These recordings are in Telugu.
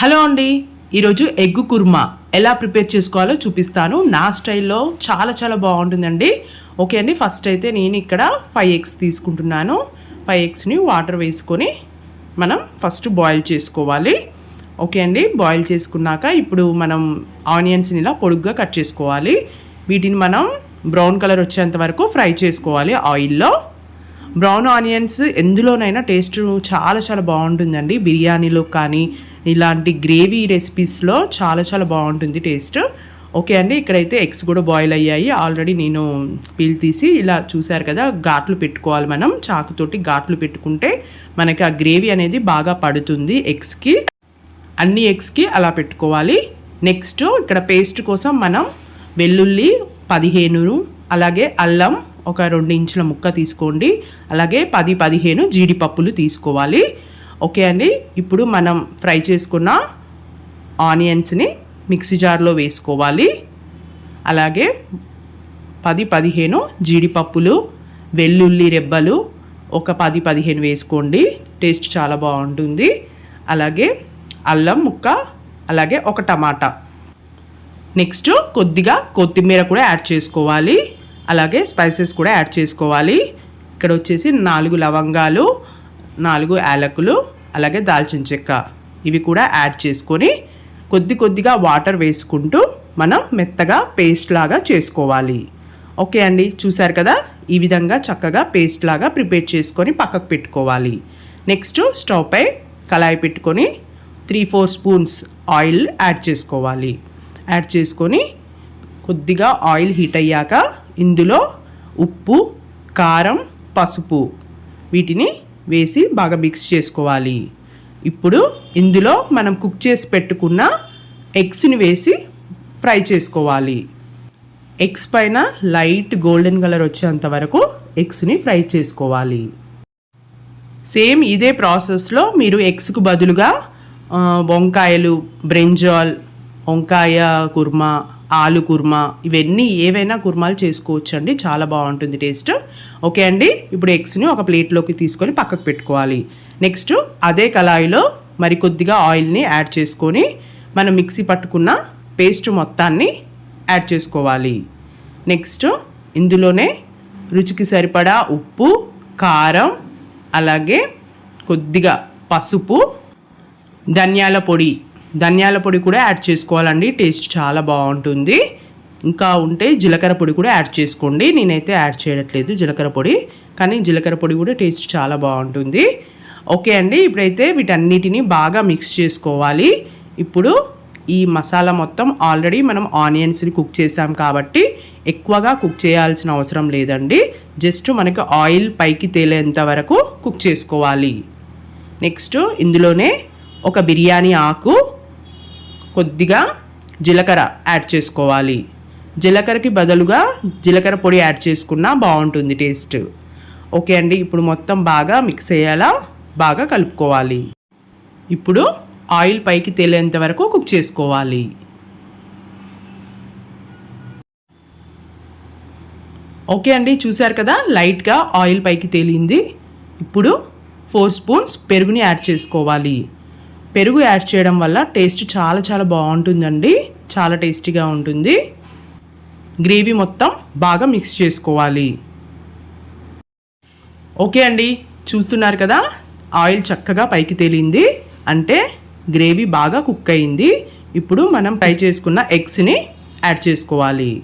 హలో అండి. ఈరోజు ఎగ్గు కుర్మా ఎలా ప్రిపేర్ చేసుకోవాలో చూపిస్తాను. నా స్టైల్లో చాలా చాలా బాగుంటుందండి. ఓకే అండి ఫస్ట్ అయితే నేను ఇక్కడ ఫైవ్ ఎగ్స్ తీసుకుంటున్నాను. ఫైవ్ ఎగ్స్ని వాటర్ వేసుకొని మనం ఫస్ట్ బాయిల్ చేసుకోవాలి. ఓకే అండి బాయిల్ చేసుకున్నాక ఇప్పుడు మనం ఆనియన్స్ని ఇలా పొడుగ్గా కట్ చేసుకోవాలి. వీటిని మనం బ్రౌన్ కలర్ వచ్చేంత వరకు ఫ్రై చేసుకోవాలి ఆయిల్లో. బ్రౌన్ ఆనియన్స్ ఎందులోనైనా టేస్ట్ చాలా చాలా బాగుంటుందండి. బిర్యానీలో కానీ ఇలాంటి గ్రేవీ రెసిపీస్లో చాలా చాలా బాగుంటుంది టేస్ట్ ఓకే అండి ఇక్కడైతే ఎగ్స్ కూడా బాయిల్ అయ్యాయి. ఆల్రెడీ నేను పీల్ తీసి ఇలా చూశారు కదా ఘాట్లు పెట్టుకోవాలి మనం. చాకుతోటి ఘాట్లు పెట్టుకుంటే మనకి ఆ గ్రేవీ అనేది బాగా పడుతుంది ఎగ్స్కి. అన్ని ఎగ్స్కి అలా పెట్టుకోవాలి. నెక్స్ట్ ఇక్కడ పేస్ట్ కోసం మనం వెల్లుల్లి పదిహేను అలాగే అల్లం ఒక రెండు ఇంచుల ముక్క తీసుకోండి. అలాగే పది పదిహేను జీడిపప్పులు తీసుకోవాలి. ఓకే అండి. ఇప్పుడు మనం ఫ్రై చేసుకున్న ఆనియన్స్ని మిక్సీ జార్లో వేసుకోవాలి. అలాగే పది పదిహేను జీడిపప్పులు వెల్లుల్లి రెబ్బలు ఒక పది పదిహేను వేసుకోండి. టేస్ట్ చాలా బాగుంటుంది. అలాగే అల్లం ముక్క అలాగే ఒక టమాటా. నెక్స్ట్ కొద్దిగా కొత్తిమీర కూడా యాడ్ చేసుకోవాలి. అలాగే స్పైసెస్ కూడా యాడ్ చేసుకోవాలి. ఇక్కడ వచ్చేసి నాలుగు లవంగాలు నాలుగు యాలకులు అలాగే దాల్చిన చెక్క ఇవి కూడా యాడ్ చేసుకొని కొద్ది కొద్దిగా వాటర్ వేసుకుంటూ మనం మెత్తగా పేస్ట్ లాగా చేసుకోవాలి. ఓకే అండి చూసారు కదా? ఈ విధంగా చక్కగా పేస్ట్ లాగా ప్రిపేర్ చేసుకొని పక్కకు పెట్టుకోవాలి. నెక్స్ట్ స్టవ్ పై కళాయి పెట్టుకొని three four spoons oil add చేసుకోవాలి. యాడ్ చేసుకొని కొద్దిగా ఆయిల్ హీట్ అయ్యాక ఇందులో ఉప్పు కారం పసుపు వీటిని వేసి బాగా మిక్స్ చేసుకోవాలి. ఇప్పుడు ఇందులో మనం కుక్ చేసి పెట్టుకున్న ఎగ్స్ని వేసి ఫ్రై చేసుకోవాలి. ఎగ్స్ పైన లైట్ గోల్డెన్ కలర్ వచ్చేంత వరకు ఎగ్స్ని ఫ్రై చేసుకోవాలి. సేమ్ ఇదే ప్రాసెస్లో మీరు ఎగ్స్కు బదులుగా వంకాయలు బ్రింజాల్ వంకాయ కుర్మా ఆలు కుర్మా ఇవన్నీ ఏవైనా కుర్మాలు చేసుకోవచ్చు అండి చాలా బాగుంటుంది టేస్ట్. ఓకే అండి? ఇప్పుడు ఎగ్స్ని ఒక ప్లేట్లోకి తీసుకొని పక్కకు పెట్టుకోవాలి. నెక్స్ట్ అదే కళాయిలో మరి కొద్దిగా ఆయిల్ని యాడ్ చేసుకొని మనం మిక్సీ పట్టుకున్న పేస్ట్ మొత్తాన్ని యాడ్ చేసుకోవాలి. నెక్స్ట్ ఇందులోనే రుచికి సరిపడా ఉప్పు కారం అలాగే కొద్దిగా పసుపు ధనియాల పొడి ధనియాల పొడి కూడా యాడ్ చేసుకోవాలండి టేస్ట్ చాలా బాగుంటుంది. ఇంకా ఉంటే జీలకర్ర పొడి కూడా యాడ్ చేసుకోండి. నేనైతే యాడ్ చేయట్లేదు జీలకర్ర పొడి కానీ జీలకర్ర పొడి కూడా టేస్ట్ చాలా బాగుంటుంది. ఓకే అండి ఇప్పుడైతే వీటన్నిటిని బాగా మిక్స్ చేసుకోవాలి. ఇప్పుడు ఈ మసాలా మొత్తం ఆల్రెడీ మనం ఆనియన్స్ని కుక్ చేసాం కాబట్టి ఎక్కువగా కుక్ చేయాల్సిన అవసరం లేదండి. జస్ట్ మనకి ఆయిల్ పైకి తేలేంత వరకు కుక్ చేసుకోవాలి. నెక్స్ట్ ఇందులోనే ఒక బిర్యానీ ఆకు కొద్దిగా జీలకర్ర యాడ్ చేసుకోవాలి. జీలకర్రకి బదులుగా జీలకర్ర పొడి యాడ్ చేసుకున్నా బాగుంటుంది టేస్ట్. ఓకే అండి ఇప్పుడు మొత్తం బాగా మిక్స్ అయ్యేలా బాగా కలుపుకోవాలి. ఇప్పుడు ఆయిల్ పైకి తేలేంత వరకు కుక్ చేసుకోవాలి. ఓకే అండి చూశారు కదా లైట్గా ఆయిల్ పైకి తేలింది. ఇప్పుడు ఫోర్ స్పూన్స్ పెరుగుని యాడ్ చేసుకోవాలి. పెరుగు యాడ్ చేయడం వల్ల టేస్ట్ చాలా చాలా బాగుంటుందండి. చాలా టేస్టీగా ఉంటుంది. గ్రేవీ మొత్తం బాగా మిక్స్ చేసుకోవాలి. ఓకే అండి. చూస్తున్నారు కదా? ఆయిల్ చక్కగా పైకి తేలింది. అంటే గ్రేవీ బాగా కుక్ అయింది. ఇప్పుడు మనం ఫ్రై చేసుకున్న ఎగ్స్ని యాడ్ చేసుకోవాలి.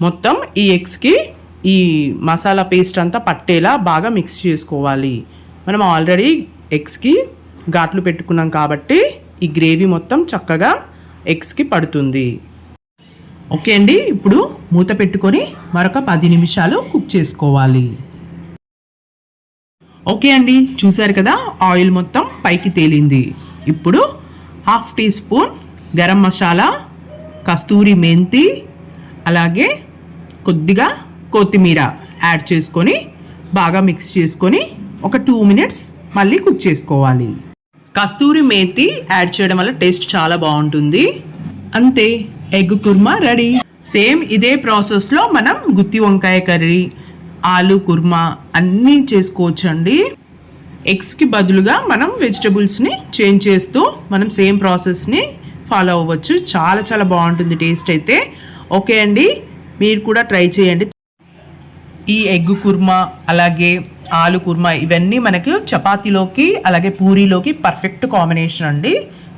మొత్తం ఈ ఎగ్స్కి ఈ మసాలా పేస్ట్ అంతా పట్టేలా బాగా మిక్స్ చేసుకోవాలి. మనం ఆల్రెడీ ఎగ్స్కి ఘాట్లు పెట్టుకున్నాం కాబట్టి ఈ గ్రేవీ మొత్తం చక్కగా ఎగ్స్కి పడుతుంది. ఓకే అండి ఇప్పుడు మూత పెట్టుకొని మరొక పది నిమిషాలు కుక్ చేసుకోవాలి. ఓకే అండి చూశారు కదా ఆయిల్ మొత్తం పైకి తేలింది. ఇప్పుడు half teaspoon garam masala కస్తూరి మెంతి అలాగే కొద్దిగా కొత్తిమీర యాడ్ చేసుకొని బాగా మిక్స్ చేసుకొని ఒక టూ మినిట్స్ మళ్ళీ కుక్ చేసుకోవాలి. కస్తూరి మేతి యాడ్ చేయడం వల్ల టేస్ట్ చాలా బాగుంటుంది. అంతే ఎగ్ కుర్మా రెడీ. సేమ్ ఇదే ప్రాసెస్లో మనం గుత్తి వంకాయ కర్రీ ఆలు కుర్మా అన్నీ చేసుకోవచ్చండి. ఎగ్స్కి బదులుగా మనం వెజిటబుల్స్ని చేంజ్ చేస్తూ మనం సేమ్ ప్రాసెస్ని ఫాలో అవ్వచ్చు. చాలా చాలా బాగుంటుంది టేస్ట్ అయితే. ఓకే అండి మీరు కూడా ట్రై చేయండి. ఈ ఎగ్ కుర్మా అలాగే ఆలు కుర్మా ఇవన్నీ మనకు చపాతీలోకి అలాగే పూరీలోకి పర్ఫెక్ట్ కాంబినేషన్ అండి.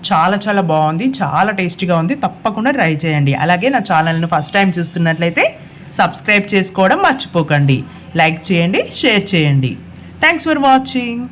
చాలా చాలా బాగుంది. చాలా టేస్టీగా ఉంది. తప్పకుండా ట్రై చేయండి. అలాగే నా ఛానల్ను ఫస్ట్ టైం చూస్తున్నట్లయితే సబ్స్క్రైబ్ చేసుకోవడం మర్చిపోకండి. లైక్ చేయండి షేర్ చేయండి. Thanks for watching